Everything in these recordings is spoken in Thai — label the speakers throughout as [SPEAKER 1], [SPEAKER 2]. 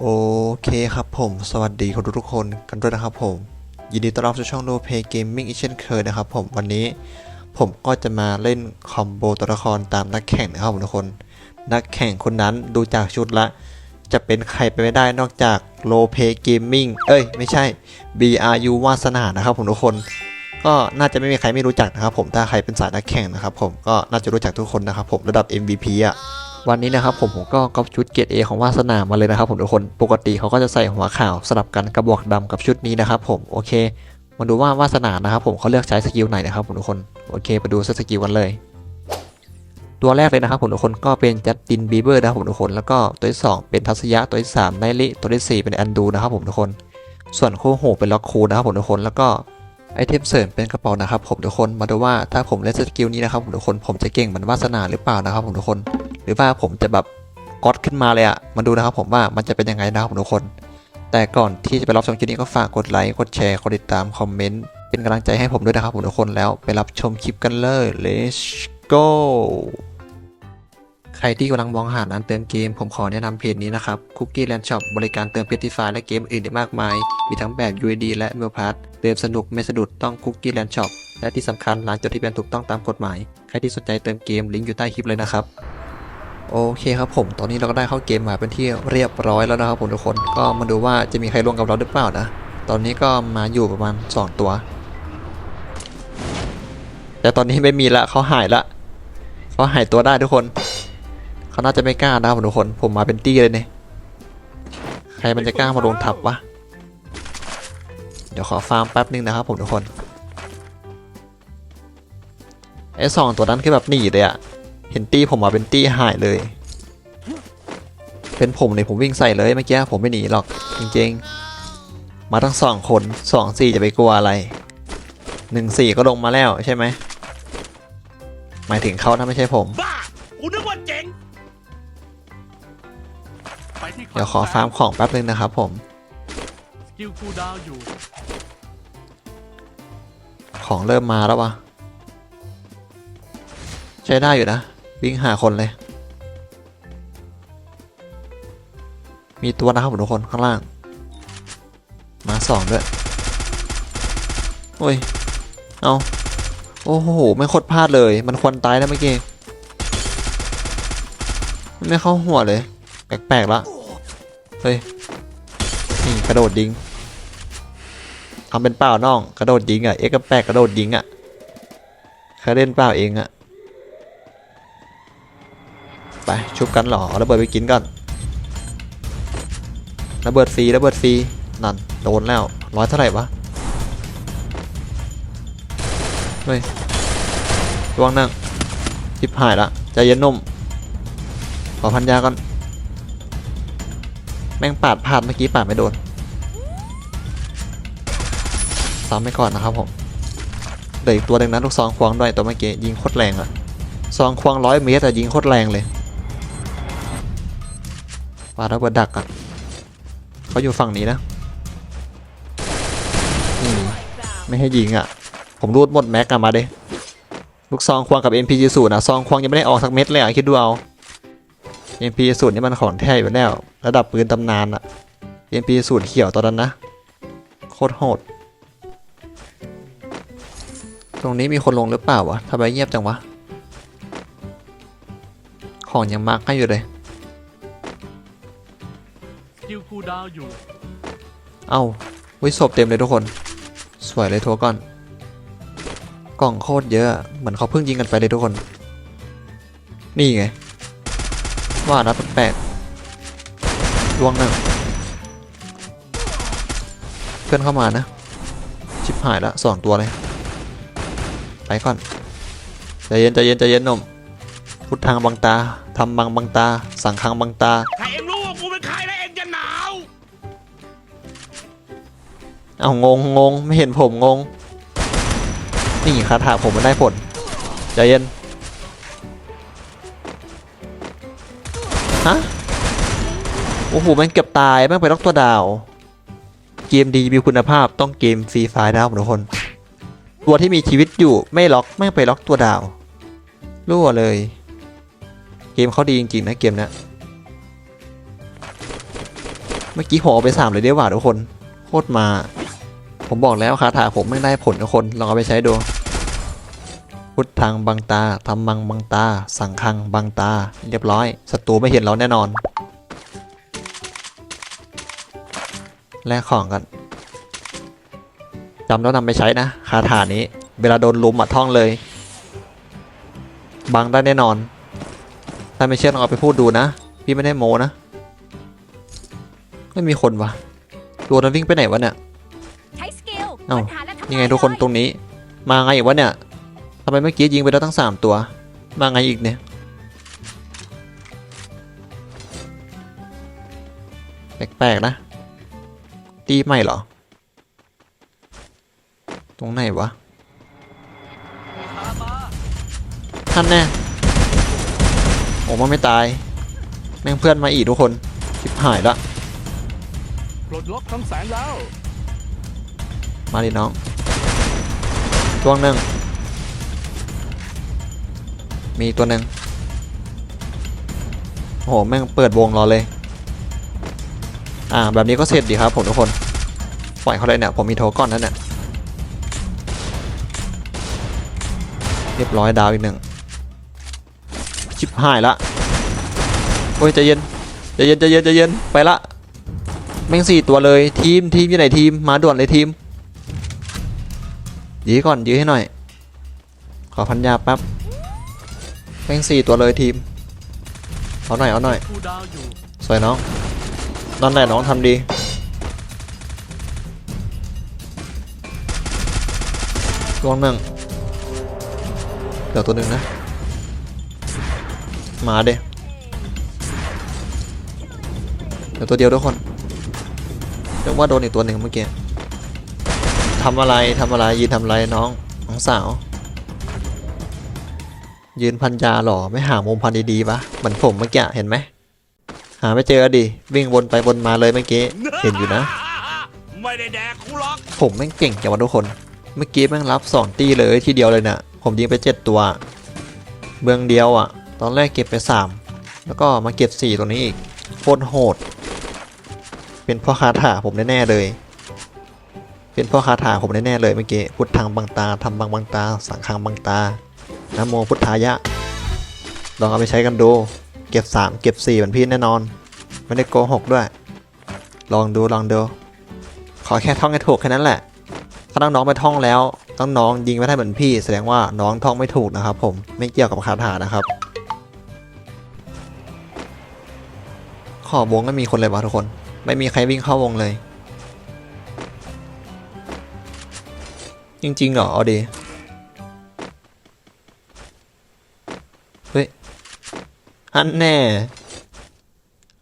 [SPEAKER 1] โอเคครับผม สวัสดีคนทุกๆคนกันด้วยนะครับผม ยินดีต้อนรับสู่ช่อง No Play Gaming อีกเช่นเคยนะครับผม วันนี้ผมก็จะมาเล่นคอมโบตัวละครตามนักแข่งนะครับผมทุกคน นักแข่งคนนั้นดูจากชุดละ จะเป็นใครไปไม่ได้นอกจาก No Play Gaming เอ้ย ไม่ใช่ BRU วาสนานะครับผมทุกคน ก็น่าจะไม่มีใครไม่รู้จักนะครับผมถ้าใครเป็นสายนักแข่งนะครับผมก็น่าจะรู้จักทุกคนนะครับผมระดับ MVP อะ วันนี้นะครับผมผมก็ก๊อปชุดเกรด A ของวาสนามาเลยนะครับผมทุกคนปกติเขาก็จะใส่หัวขาวสลับกันกระบอกดำกับชุดนี้นะครับผมโอเค มาดูว่าวาสนานะครับผมเขาเลือกใช้สกิลไหนนะครับผมทุกคนโอเคไปดูสกิลกันเลย ตัวแรกเลยนะครับผมทุกคนก็เป็นจัสตินบีเบอร์นะครับผมทุกคนแล้วก็ตัวที่สองเป็นทัศยะตัวที่สามไนลิตัวที่สี่เป็นแอนดูนะครับผมทุกคน ส่วนคู่หูเป็นล็อกคูนะครับผมทุกคนแล้วก็ไอเทมเสริมเป็นกระเป๋านะครับผมทุกคนมาดูว่าถ้าผมเล่นสกิลนี้นะครับผมทุกคนผมจะเก่งเหมือนวาสนาหรือเปล่านะครับผมทุกคน หรือว่าผมจะแบบก๊อตขึ้นมาเลยอะมาดูนะครับผมว่ามันจะเป็นยังไงนะครับทุกคน แต่ก่อนที่จะไปรับชมคลิปนี้ก็ฝากกดไลค์ กดแชร์ กดติดตาม คอมเมนต์ เป็นกำลังใจให้ผมด้วยนะครับผมทุกคนแล้วไปรับชมคลิปกันเลย let's go ใครที่กำลังมองหาร้านเติมเกม ผมขอแนะนำเพจนี้นะครับ Cookie Land Shop บริการเติมเพชรฟาและเกมอื่นได้มากมาย มีทั้งแบบ UID และ m a i l p a s เติมสนุกไม่สะดุดต้อง Cookie Land Shop และที่สำคัญร้านจดทะเบียนถูกต้องตามกฎหมาย ใครที่สนใจเติมเกมลิงก์อยู่ใต้คลิปเลยนะครับ โอเคครับผม ตอนนี้เราก็ได้เข้าเกมมาเป็นที่เรียบร้อยแล้วนะครับผมทุกคน ก็มาดูว่าจะมีใครร่วมกับเราหรือเปล่านะ ตอนนี้ก็มาอยู่ประมาณ 2 ตัว แต่ตอนนี้ไม่มีละเขาหายละเขาหายตัวได้ทุกคน เขาน่าจะไม่กล้านะครับผมทุกคน ผมมาเป็นตี้เลยเนี่ย ใครมันจะกล้ามาลงทับวะ เดี๋ยวขอฟาร์มแป๊บนึงนะครับผมทุกคน ไอ้สองตัวนั้นคือแบบหนีเลยอะ เห็นตี้ผมมาเป็นตี้หายเลย เป็นผมเลยผมวิ่งใส่เลยเมื่อกี้ผมไม่หนีหรอกจริงๆ มาทั้งสองคนสองสี่จะไปกลัวอะไรหนึ่งสี่ก็ลงมาแล้วใช่ไหมหมายถึงเขานะไม่ใช่ผม
[SPEAKER 2] บ้ากูนึกว่าเจ๋งไปที่
[SPEAKER 1] เดี๋ยวขอฟาร์มของแป๊บนึงนะครับผม
[SPEAKER 2] สกิลคูลดาวน์อยู่
[SPEAKER 1] ของเริ่มมาแล้ววะใช้ได้อยู่นะ วิ่งหาคนเลย มีตัวนะครับผมทุกคนข้างล่าง มาสองด้วย โอ้ย เอาโอ้โห ไม่โคตรพลาดเลย มันควรตายนะเมื่อกี้ไม่เข้าหัวเลย แปลกๆละ เฮ้ย นี่กระโดดยิงทำเป็นเปล่าน้อง กระโดดยิงอะ เอ็กซ์แปลกกระโดดยิงอะแค่เล่นเปล่าเองอะ ไปชุบกันเหรอเอระเบิดไปกินก่อนระเบิดฟรีระเบิดฟรีนั่นโดนแล้วร้อยเท่าไหร่วะเฮ้ยระวังนั่งทิบหายละใจเย็นนุ่มขอพันยาก่อนแม่งปาดพลาดเมื่อกี้ปาดไม่โดนซ้ำไปก่อนนะครับผมเหลืออีกตัวหนึ่งนะลูกซองควงด้วยตัวเมื่อกี้ยิงโคตรแรงอะซองควงร้อยเมตรแต่ยิงโคตรแรงเลย ปาระเบิดดักกันเขาอยู่ฝั่งนี้นะอืมไม่ให้ยิงอะผมรูดหมดแม็กกันมาเด้ลูกซองควงกับ MP ศูนย์นะซองควงยังไม่ได้ออกสักเม็ดเลยอะคิดดูเอา MP ศูนย์นี่มันของแท้อยู่แล้ว ระดับปืนตำนานอะ MP ศูนย์เขียวตอนนั้นนะโคตรโหด ตรงนี้มีคนลงหรือเปล่าวะทำไมเงียบจังวะ ของยังมาร์กให้อยู่เลย
[SPEAKER 2] กิลคูดาวอยู่
[SPEAKER 1] เอ้าวิศพเต็มเลยทุกคน สวยเลยทัวก่อน กล่องโคตรเยอะเหมือนเขาเพิ่งยิงกันไปเลยทุกคน นี่ไง ว่านะแปลกๆลวงหนึ่งเพื่อนเข้ามานะ ชิบหายละสองตัวเลย ไปก่อนใจเย็นใจเย็นใจเย็นหนุ่มพุทธังบังตาทำบังบังตา สังคังบังตา
[SPEAKER 2] จะหนาว
[SPEAKER 1] เอางงงงไม่เห็นผมงง นี่คาถาผมมันได้ผลใจเย็นฮะโอ้โหม่งเกือบตายแม่งไปล็อกตัวดาว เกมดีมีคุณภาพต้องเกมฟรีไฟล์นะครับทุกคน ตัวที่มีชีวิตอยู่ไม่ล็อกแม่งไปล็อกตัวดาวรั่วเลย เกมเขาดีจริงๆนะเกมเนี้ย เมื่อกี้ผมเอาไปสามเลยเดียวว่าทุกคน โคตรมา ผมบอกแล้วคาถาผมไม่ได้ผลทุกคนลองเอาไปใช้ดู พุทธังบังตาธรรมังบังตา สังฆังบังตา เรียบร้อยศัตรูไม่เห็นเราแน่นอน แลกของกันจำแล้วนำไปใช้นะคาถานี้ เวลาโดนลุมอะท่องเลย บังได้แน่นอน ถ้าไม่เชื่อลองเอาไปพูดดูนะ พี่ไม่ได้โมนะ ไม่มีคนวะตัวนั้นวิ่งไปไหนวะเนี่ย
[SPEAKER 3] ใช้สกิล
[SPEAKER 1] เอ้า
[SPEAKER 3] ค้นหาและทำลาย
[SPEAKER 1] นี่ไงทุกคน
[SPEAKER 3] เลย
[SPEAKER 1] ตรงนี้ มาไงอีกวะเนี่ยทำไมเมื่อกี้ยิงไปแล้วตั้งสามตัว มาไงอีกเนี่ยแปลกๆนะ ตีใหม่เหรอ ตรงไหนวะท่านแน่โอ้มันไม่ตาย แม่งเพื่อนมาอีกทุกคนชิบหายละ
[SPEAKER 2] ปลดล็อกทั้งแสงแล้ว
[SPEAKER 1] มาดิน้องตัวหนึ่ง มีตัวหนึ่งโอ้โห แม่งเปิดวงรอเลย อ่า แบบนี้ก็เสร็จดีครับผมทุกคน ปล่อยเขาเลยเนี่ย ผมมีโทก่อนนั่นเนี่ยเรียบร้อยดาวอีกหนึ่ง ชิบหายละ โอ้ยใจเย็นใจเย็นใจเย็นใจเย็น ไปละ แม่งสี่ตัวเลยทีมทีมอยู่ไหนทีมมาด่วนเลยทีมยื้อก่อนยื้อให้หน่อย ขอพันยาแป๊บแม่งสี่ตัวเลยทีมเอาหน่อยเอาหน่อยสวยน้องนั่นแหละน้องทำดีตัวหนึ่งเดี๋ยวตัวหนึ่งนะ มาเด้เดี๋ยวตัวเดียวทุกคน เรียกว่าโดนอีกตัวหนึ่งเมื่อกี้ทำอะไรทำอะไรยืนทำอะไรน้องน้องสาว ยืนพันยาหรอไม่หามุมพันดีๆปะเหมือนผมเมื่อกี้เห็นไหมหาไม่เจอดิวิ่งวนไปวนมาเลยเมื่อกี้เห็นอยู่นะ
[SPEAKER 2] ไม่ได้แดกกูหรอก
[SPEAKER 1] ผมแม่งเก่งจังวะทุกคน เมื่อกี้แม่งรับสองตีเลยทีเดียวเลยเนะ่ะผมยิงไปเจ็ดตัว เบืองเดียวอะ่ะ ตอนแรกเก็บไปสามแล้วก็มาเก็บสี่ตรงนี้อีกโคตรโหด เป็นพ่อคาถาผมแน่ๆเลย เป็นพ่อคาถาผมแน่ๆเลยเมื่อกี้พุทธังบังตาทำบังบังตา สังฆังบังตานะโมพุทธายะ ลองเอาไปใช้กันดู เก็บสามเก็บสี่เหมือนพี่แน่นอน ไม่ได้โกหกด้วย ลองดูลองดู ขอแค่ท่องให้ถูกแค่นั้นแหละ ถ้าน้องๆไปท่องแล้วต้องน้องยิงไม่ได้เหมือนพี่ แสดงว่าน้องท่องไม่ถูกนะครับผม ไม่เกี่ยวกับคาถานะครับ ขอบวงไม่มีคนเลยวะทุกคน ไม่มีใครวิ่งเข้าวงเลย จริงๆเหรอเอาดีเฮ้ยอันแน่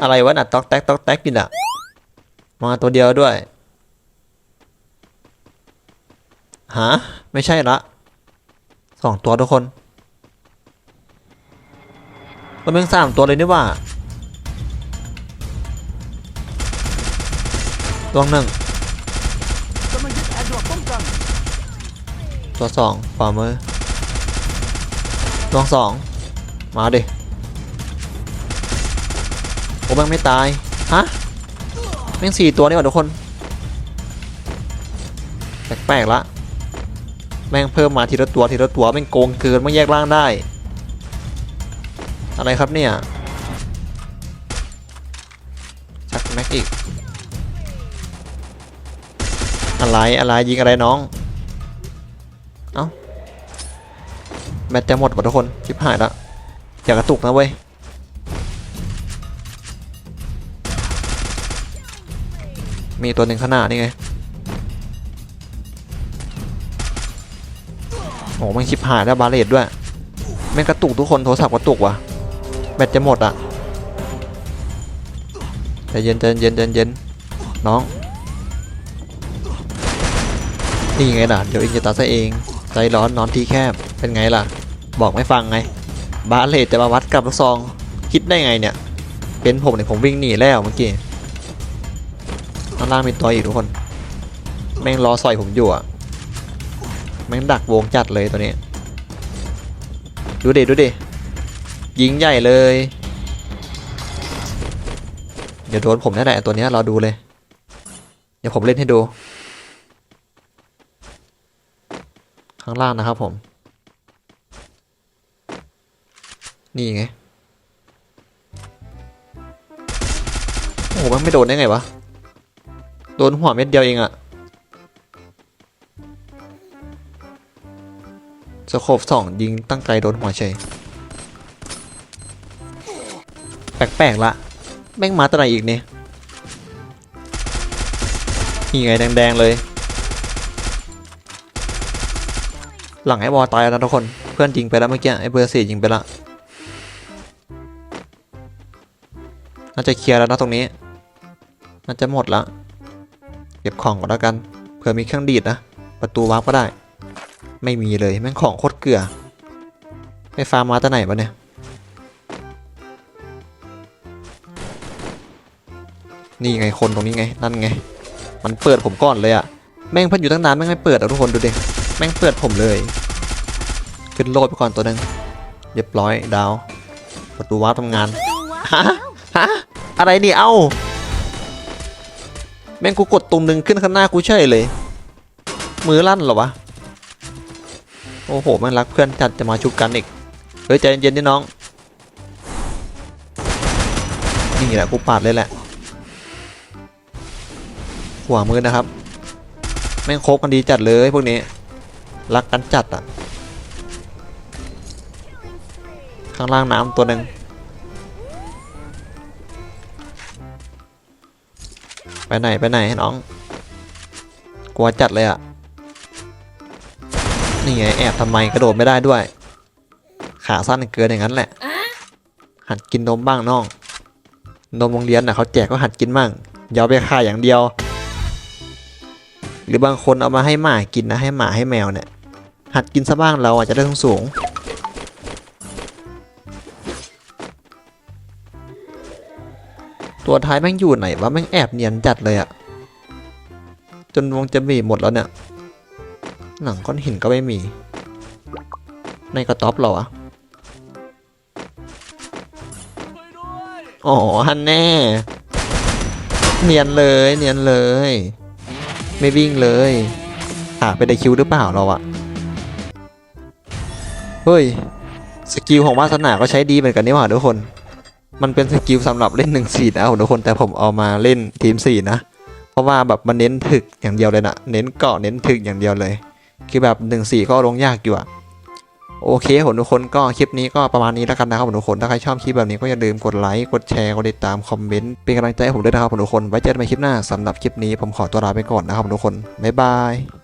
[SPEAKER 1] อะไรวะน่ะตอกแตกตอกแตกกินอะมาตัวเดียวด้วยฮะไม่ใช่ละสองตัวทุกคนมันเป็นสามตัวเลยนี่ว่า ตัวหนึ่งตัวสองขวามือตัวสองมาดิโอ้แม่งไม่ตาย ฮะ แม่งสี่ตัวนี่หว่าทุกคน แปลกๆละ แม่งเพิ่มมาทีละตัวทีละตัว แม่งโกงเกินไม่แยกร่างได้ อะไรครับเนี่ยชักแม็กอีก อะไรอะไรยิงอะไรน้อง เอ้าแบตจะหมดว่ะทุกคนชิบหายละอย่ากระตุกนะเว้ยมีตัวหนึ่งข้างหน้านี่ไง โอ้ม่งชิบหายแล้วบาเลตด้วยแม่งกระตุกทุกคนโทรศัพท์กระตุกว่ะ แบตจะหมดอะใจเย็นใจเย็นใจเย็นน้อง นี่ไงล่ะ เดี๋ยวเองจะตัดซะเอง ใจร้อนนอนที่แคบ เป็นไงล่ะ บอกไม่ฟังไง บาเลตจะมาวัดกับลูกซอง คิดได้ไงเนี่ย เป็นผมเนี่ยผมวิ่งหนีแล้วเมื่อกี้ข้างล่างมีตัวอีกทุกคน แม่งรอสอยผมอยู่อะแม่งดักวงจัดเลยตัวนี้ ดูดิดูดิยิงใหญ่เลย เดี๋ยวโดนผมแน่แหละตัวนี้ยรอดูเลย เดี๋ยวผมเล่นให้ดู ข้างล่างนะครับผม นี่ไง โอ้โหมันไม่โดนได้ไงวะ โดนหัวเม็ดเดียวเองอะสโคบสองยิงตั้งไกลโดนหัวเฉยแปลกๆละแม่งมาตัวไหนอีกเนี่ยนี่ไงแดงๆเลย หลังไอ้บอลตายแล้วนะทุกคน เพื่อนยิงไปแล้วเมื่อกี้ไอ้เบอร์สี่ยิงไปละน่าจะเคลียร์แล้วนะตรงนี้น่าจะหมดละเก็บของก่อนแล้วกันเผื่อมีเครื่องดีดนะประตูวาร์ปก็ได้ ไม่มีเลยแม่งของโคตรเกลือไปฟาร์มมาตัวไหนปะเนี่ยนี่ไงคนตรงนี้ไงนั่นไง มันเปิดผมก่อนเลยอะแม่งเพันอยู่ตั้งนานแม่งไม่เปิดอะทุกคนดูดิ แม่งเปิดผมเลย ขึ้นโลดไปก่อนตัวหนึ่งเรียบร้อยดาว ประตูวาร์ปทำงาน ฮะ ฮะ อะไรนี่เอ้า แม่งกูกดตุ่มหนึ่งขึ้นข้างหน้ากูเฉยเลย มือลั่นเหรอวะ โอ้โหแม่งรักเพื่อนจัดจะมาชุบกันอีก เฮ้ยใจเย็นๆนี่น้อง นี่แหละกูปาดเลยแหละหัวมือนะครับ แม่งคบกันดีจัดเลยพวกนี้ รักกันจัดอะ ข้างล่างน้ำตัวหนึ่งไปไหน ไปไหนให้น้อง กลัวจัดเลยอะ นี่ไงแอบทำไมกระโดดไม่ได้ด้วย ขาสั้นเกินอย่างนั้นแหละ หัดกินนมบ้างน้อง นมโรงเรียนน่ะเขาแจกก็หัดกินบ้างอย่าเอาไปขายอย่างเดียว หรือบางคนเอามาให้หมากินนะให้หมาให้แมวเนี่ย หัดกินซะบ้างเราอาจจะได้สูงสูง ตัวท้ายแม่งอยู่ไหนวะแม่งแอบเนียนจัดเลยอะจนวงจะบีหมดแล้วเนี่ยหนังก้อนหินก็ไม่มี ในกระต๊อบเหรอวะอ๋อฮันแน่ เนียนเลยเนียนเลย ไม่วิ่งเลยหาไปได้คิวหรือเปล่าเราอะ เฮ้ย สกิลของวาสนาก็ใช้ดีเหมือนกันนี่หว่าทุกคน มันเป็นสกิลสำหรับเล่นหนึ่งสี่นะทุกคนแต่ผมเอามาเล่นทีมสี่นะ เพราะว่าแบบมันเน้นถึกอย่างเดียวเลยนะเน้นเกาะเน้นถึกอย่างเดียวเลย คือแบบหนึ่งสี่ก็ลงยากอยู่อะโอเคผมทุกคนก็คลิปนี้ก็ประมาณนี้แล้วกันนะครับผมทุกคนถ้าใครชอบคลิปแบบนี้ก็อย่าลืมกดไลค์กดแชร์กดติดตามคอมเมนต์เป็นกำลังใจให้ผมด้วยนะครับผมทุกคนไว้เจอกันใหม่คลิปหน้าสำหรับคลิปนี้ผมขอตัวลาไปก่อนนะครับผมทุกคนบ๊ายบาย